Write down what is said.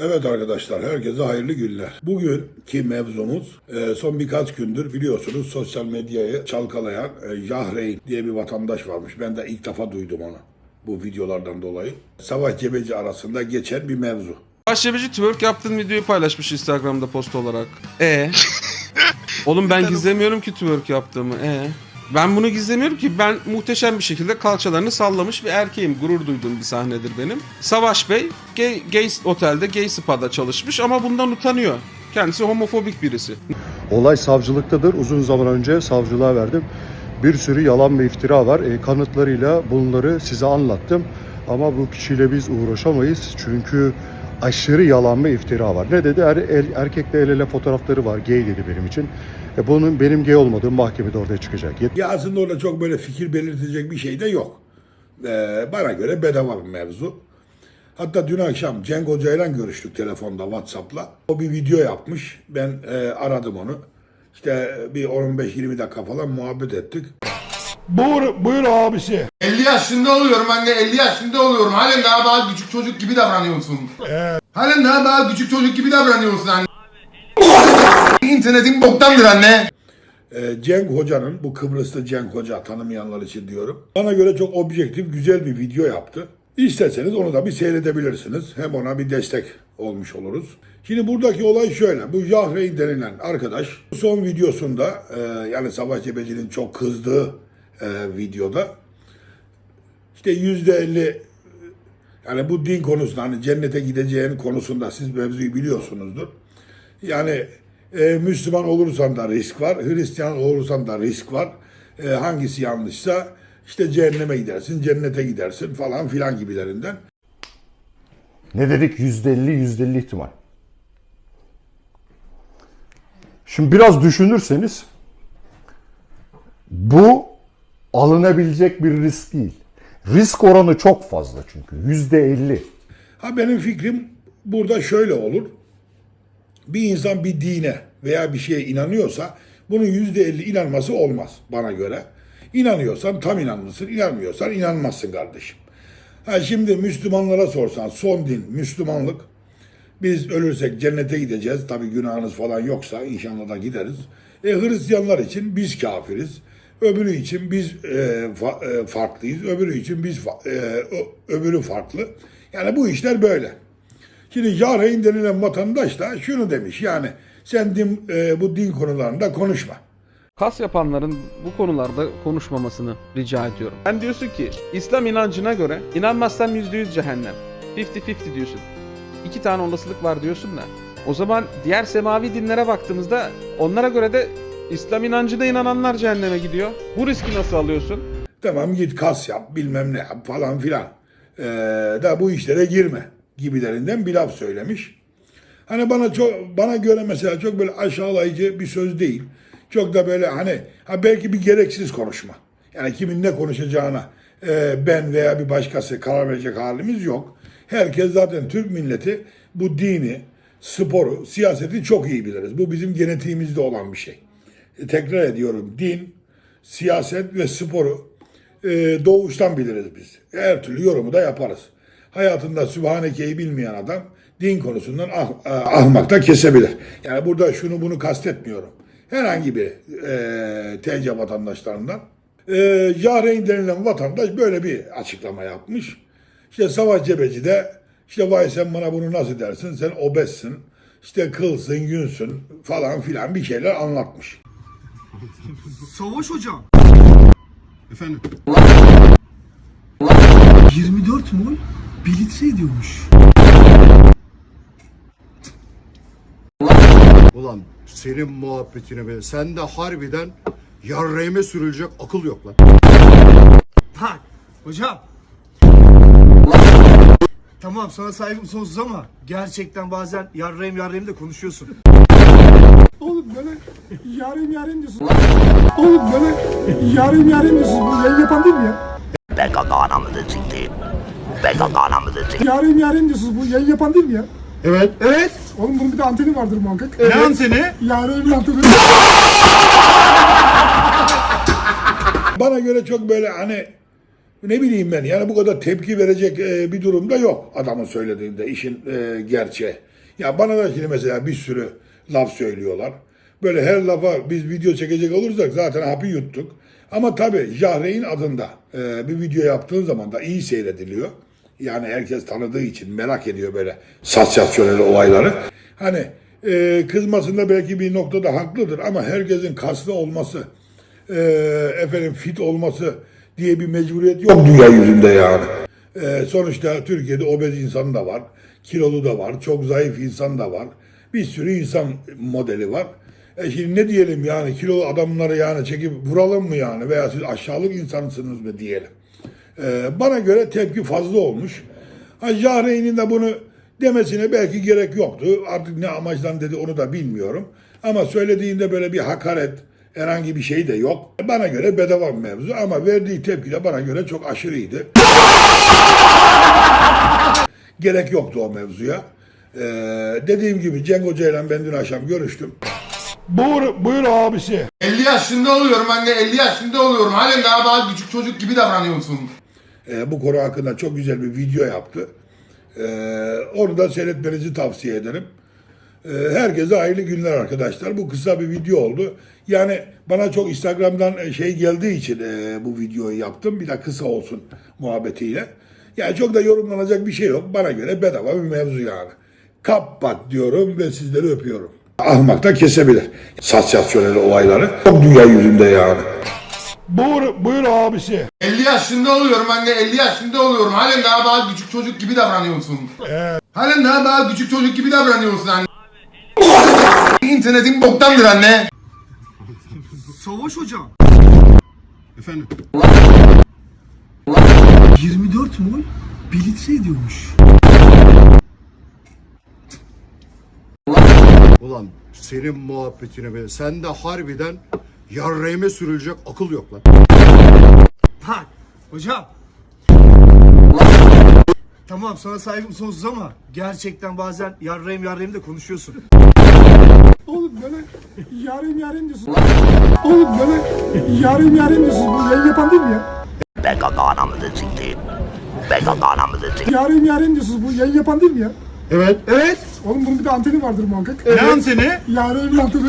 Evet arkadaşlar herkese hayırlı günler. Bugünkü mevzumuz e, son birkaç gündür biliyorsunuz sosyal medyayı çalkalayan e, Yahreyn diye bir vatandaş varmış. Ben de ilk defa duydum onu bu videolardan dolayı. Savaş Cebeci arasında geçen bir mevzu. Başçabici twerk yaptığın videoyu paylaşmış Instagram'da post olarak. E Oğlum ben gizlemiyorum ki twerk yaptığımı. E Ben bunu gizlemiyorum ki ben muhteşem bir şekilde kalçalarını sallamış bir erkeğim. Gurur duyduğum bir sahnedir benim. Savaş Bey gay, gay otelde, gay spa'da çalışmış ama bundan utanıyor. Kendisi homofobik birisi. Olay savcılıktadır. Uzun zaman önce savcılığa verdim. Bir sürü yalan ve iftira var. E, kanıtlarıyla bunları size anlattım. Ama bu kişiyle biz uğraşamayız. Çünkü aşırı yalan ve iftira var. Ne dedi? Er, el- erkekle el ele fotoğrafları var. Gay dedi benim için. E, bunun benim gay olmadığım mahkemede ortaya çıkacak. Yet- Ya aslında orada çok böyle fikir belirtecek bir şey de yok. E, bana göre bedava bir mevzu. Hatta dün akşam Cenk Hoca'yla görüştük telefonda WhatsApp'la. O bir video yapmış. Ben e, aradım onu. İşte bir 15-20 dakika falan muhabbet ettik. Buyur, buyur abisi. 50 yaşında oluyorum anne 50 yaşında oluyorum. Halen daha daha küçük çocuk gibi davranıyorsun. Halen daha daha küçük çocuk gibi davranıyorsun anne. İnternetin boktandır anne. Ee, Cenk Hoca'nın, bu Kıbrıslı Cenk Hoca tanımayanlar için diyorum. Bana göre çok objektif, güzel bir video yaptı. İsterseniz onu da bir seyredebilirsiniz. Hem ona bir destek olmuş oluruz. Şimdi buradaki olay şöyle. Bu Yahreyn denilen arkadaş son videosunda e, yani Savaş Cebeci'nin çok kızdığı e, videoda işte yüzde elli yani bu din konusunda hani cennete gideceğin konusunda siz mevzuyu biliyorsunuzdur. Yani e, Müslüman olursan da risk var, Hristiyan olursan da risk var. E, hangisi yanlışsa işte cehenneme gidersin, cennete gidersin falan filan gibilerinden. Ne dedik? Yüzde elli, yüzde elli ihtimal. Şimdi biraz düşünürseniz bu alınabilecek bir risk değil. Risk oranı çok fazla çünkü. Yüzde elli. Ha benim fikrim burada şöyle olur. Bir insan bir dine veya bir şeye inanıyorsa bunun yüzde elli inanması olmaz bana göre. İnanıyorsan tam inanmışsın, inanmıyorsan inanmazsın kardeşim. Ha şimdi Müslümanlara sorsan son din Müslümanlık. Biz ölürsek cennete gideceğiz. Tabii günahınız falan yoksa inşallah da gideriz. E, Hristiyanlar için biz kafiriz. Öbürü için biz e, fa- e, farklıyız. Öbürü için biz fa- e, öbürü farklı. Yani bu işler böyle. Şimdi Yahreyn denilen vatandaş da şunu demiş yani sen din, e, bu din konularında konuşma. Kas yapanların bu konularda konuşmamasını rica ediyorum. Sen diyorsun ki İslam inancına göre inanmazsam %100 cehennem. 50-50 diyorsun. İki tane olasılık var diyorsun da. O zaman diğer semavi dinlere baktığımızda onlara göre de İslam inancına inananlar cehenneme gidiyor. Bu riski nasıl alıyorsun? Tamam git kas yap bilmem ne yap falan filan. Ee, da bu işlere girme gibilerinden bir laf söylemiş. Hani bana çok bana göre mesela çok böyle aşağılayıcı bir söz değil. Çok da böyle hani ha belki bir gereksiz konuşma. Yani kimin ne konuşacağına e, ben veya bir başkası karar verecek halimiz yok. Herkes zaten Türk milleti bu dini, sporu, siyaseti çok iyi biliriz. Bu bizim genetiğimizde olan bir şey. Tekrar ediyorum din, siyaset ve sporu e, doğuştan biliriz biz. Her türlü yorumu da yaparız. Hayatında Sübhaneke'yi bilmeyen adam din konusundan ah, ah, ahmakta kesebilir. Yani burada şunu bunu kastetmiyorum. Herhangi bir e, TC vatandaşlarından. E, Yahreyn denilen vatandaş böyle bir açıklama yapmış. İşte Savaş Cebeci de işte vay sen bana bunu nasıl dersin sen obezsin işte kılsın yünsün falan filan bir şeyler anlatmış. Savaş hocam. Efendim 24 mol 1 litre ediyormuş. Ulan senin muhabbetine be. Sende harbiden yarrağıma sürülecek akıl yok lan. Bak hocam. Tamam sana saygım sonsuz ama gerçekten bazen yarrayım yarrayım da konuşuyorsun. Oğlum böyle yarım yarım diyorsun. Oğlum böyle yarım yarım diyorsun. Bu yayın yapan değil mi ya? PKK anamızı sikti. PKK anamızı sikti. Yarım yarım diyorsunuz. Bu yayın yapan değil mi ya? Evet. Evet. Oğlum bunun bir de anteni vardır muhakkak. Ne anteni? Yarım anteni. Bana göre çok böyle hani ne bileyim ben yani bu kadar tepki verecek e, bir durumda yok adamın söylediğinde işin e, gerçeği. Ya bana da şimdi mesela bir sürü laf söylüyorlar. Böyle her lafa biz video çekecek olursak zaten hapı yuttuk. Ama tabii Jahreyn adında e, bir video yaptığın zaman da iyi seyrediliyor. Yani herkes tanıdığı için merak ediyor böyle sansasyonel olayları. Hani e, kızmasında belki bir noktada haklıdır ama herkesin kaslı olması, e, efendim fit olması diye bir mecburiyet yok dünya yüzünde yani. E, sonuçta Türkiye'de obez insan da var, kilolu da var, çok zayıf insan da var. Bir sürü insan modeli var. E şimdi ne diyelim yani kilolu adamları yani çekip vuralım mı yani veya siz aşağılık insansınız mı diyelim. Ee, bana göre tepki fazla olmuş. Ha, Jahreyn'in de bunu demesine belki gerek yoktu. Artık ne amaçtan dedi onu da bilmiyorum. Ama söylediğinde böyle bir hakaret herhangi bir şey de yok. Bana göre bedava bir mevzu ama verdiği tepki de bana göre çok aşırıydı. gerek yoktu o mevzuya. Ee, dediğim gibi Cenk Hoca ile ben dün akşam görüştüm. Buyur, buyur abisi. 50 yaşında oluyorum anne 50 yaşında oluyorum. Halen daha daha küçük çocuk gibi davranıyorsun. Ee, bu konu hakkında çok güzel bir video yaptı. Ee, onu da seyretmenizi tavsiye ederim. Ee, herkese hayırlı günler arkadaşlar. Bu kısa bir video oldu. Yani bana çok Instagram'dan e, şey geldiği için e, bu videoyu yaptım. Bir de kısa olsun muhabbetiyle. Yani çok da yorumlanacak bir şey yok. Bana göre bedava bir mevzu yani. Kapat diyorum ve sizleri öpüyorum. Ahmak da kesebilir. Sansasyonel olayları. Çok dünya yüzünde yani. Buyur, buyur abisi. 50 yaşında oluyorum anne 50 yaşında oluyorum. Halen daha daha küçük çocuk gibi davranıyorsun. Halen daha daha küçük çocuk gibi davranıyorsun anne. İnternetin boktandır anne. Savaş hocam. Efendim? 24 mol 1 litre ediyormuş. Ulan senin muhabbetine be. Sende harbiden yarrağıma sürülecek akıl yok lan. Bak hocam. Tamam sana saygım sonsuz ama gerçekten bazen yarrayım yarrayım da konuşuyorsun. Oğlum böyle yarayım yarayım diyorsun. Oğlum böyle yarayım yarayım diyorsun. Bu yayın yapan değil mi ya? PKK anamızı siktim. PKK anamızı siktim. Yarayım yarayım diyorsunuz. Bu yayın yapan değil mi ya? Evet. Evet. Oğlum bunun bir de anteni vardır muhakkak. Ne anteni? Yarayım anteni.